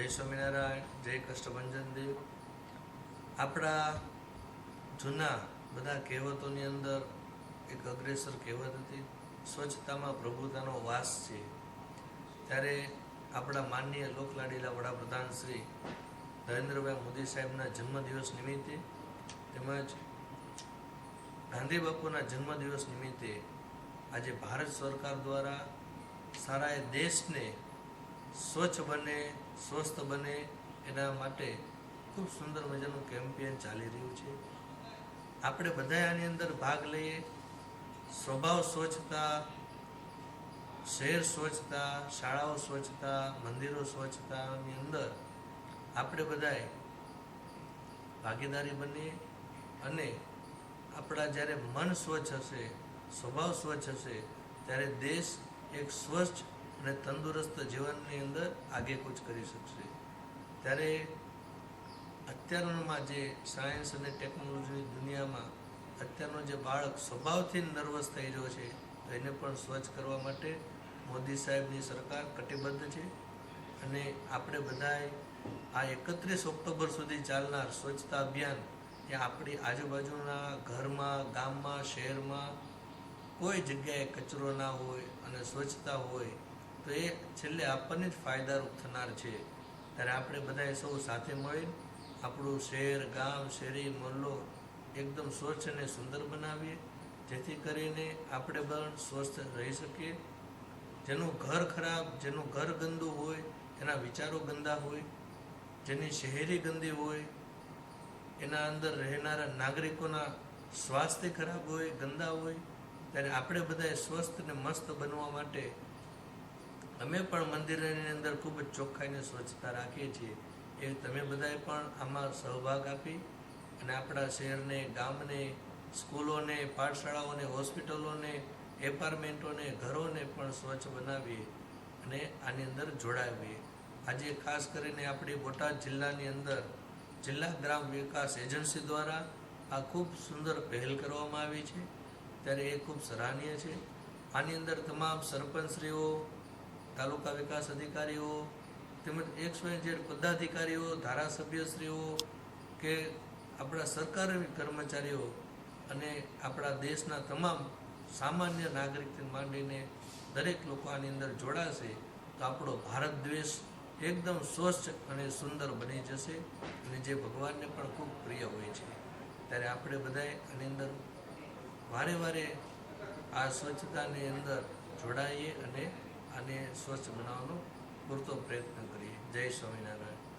જય સ્વામિનારાયણ, જય કષ્ટભંજન દેવ આપણા જૂના બધા કહેવતોની અંદર એક અગ્રેસર કહેવત હતી, સ્વચ્છતામાં પ્રભુતાનો વાસ છે. ત્યારે આપણા માનનીય લોકલાડીલા વડાપ્રધાન શ્રી નરેન્દ્રભાઈ મોદી સાહેબના જન્મદિવસ નિમિત્તે તેમજ ગાંધી બાપુના જન્મદિવસ નિમિત્તે આજે ભારત સરકાર દ્વારા સારા એ દેશને સ્વચ્છ બને, સ્વસ્થ બને, એના માટે ખૂબ સુંદર મજાનું કેમ્પેન ચાલી રહ્યું છે. આપણે બધા આની અંદર ભાગ લઈએ. સ્વભાવ સ્વચ્છતા, શહેર સ્વચ્છતા, શાળાઓ સ્વચ્છતા, મંદિરો સ્વચ્છતાની અંદર આપણે બધાએ ભાગીદારી બનીએ અને આપણા જ્યારે મન સ્વચ્છ હશે, સ્વભાવ સ્વચ્છ હશે, ત્યારે દેશ એક સ્વચ્છ અને તંદુરસ્ત જીવનની અંદર આગેકૂચ કરી શકશે. ત્યારે અત્યારમાં જે સાયન્સ અને ટેકનોલોજીની દુનિયામાં અત્યારનો જે બાળક સ્વભાવથી નર્વસ થઈ રહ્યો છે, તો એને પણ સ્વચ્છ કરવા માટે મોદી સાહેબની સરકાર કટિબદ્ધ છે અને આપણે બધાએ આ એકત્રીસ ઓક્ટોબર સુધી ચાલનાર સ્વચ્છતા અભિયાન એ આપણી આજુબાજુના ઘરમાં, ગામમાં, શહેરમાં કોઈ જગ્યાએ કચરો ના હોય અને સ્વચ્છતા હોય તો એ છેલ્લે આપણને જ ફાયદારૂપ થનાર છે. ત્યારે આપણે બધાએ સૌ સાથે મળી આપણું શહેર, ગામ, શેરી, મહોલ્લો એકદમ સ્વચ્છ અને સુંદર બનાવીએ. જેથી કરીને આપણે પણ સ્વસ્થ રહી શકીએ. જેનું ઘર ખરાબ, જેનું ઘર ગંદુ હોય, એના વિચારો ગંદા હોય, જેની શહેરી ગંદી હોય, એના અંદર રહેનારા નાગરિકોના સ્વાસ્થ્ય ખરાબ હોય, ગંદા હોય, ત્યારે આપણે બધાએ સ્વસ્થ અને મસ્ત બનવા માટે અમે પણ મંદિરની અંદર ખૂબ જ ચોખ્ખાઈને સ્વચ્છતા રાખીએ છીએ. એ તમે બધાએ પણ આમાં સહભાગ આપી અને આપણા શહેરને, ગામને, સ્કૂલોને, પાઠશાળાઓને, હોસ્પિટલોને, એપાર્ટમેન્ટોને, ઘરોને પણ સ્વચ્છ બનાવીએ અને આની અંદર જોડાવીએ. આજે ખાસ કરીને આપણી બોટાદ જિલ્લાની અંદર જિલ્લા ગ્રામ વિકાસ એજન્સી દ્વારા આ ખૂબ સુંદર પહેલ કરવામાં આવી છે. ત્યારે એ ખૂબ સરાહનીય છે. આની અંદર તમામ સરપંચશ્રીઓ તાલુકા વિકાસ અધિકારીઓ તેમજ એકસો જેડ પદાધિકારીઓ, ધારાસભ્યશ્રીઓ કે આપણા સરકારી કર્મચારીઓ અને આપણા દેશના તમામ સામાન્ય નાગરિકથી માંડીને દરેક લોકો આની અંદર જોડાશે તો આપણો ભારત દેશ એકદમ સ્વચ્છ અને સુંદર બની જશે અને જે ભગવાનને પણ ખૂબ પ્રિય હોય છે. ત્યારે આપણે બધાએ આની અંદર વારે વારે આ સ્વચ્છતાની અંદર જોડાઈએ અને સ્વચ્છ બનાવવાનો પૂરતો પ્રયત્ન કરીએ. જય સ્વામિનારાયણ.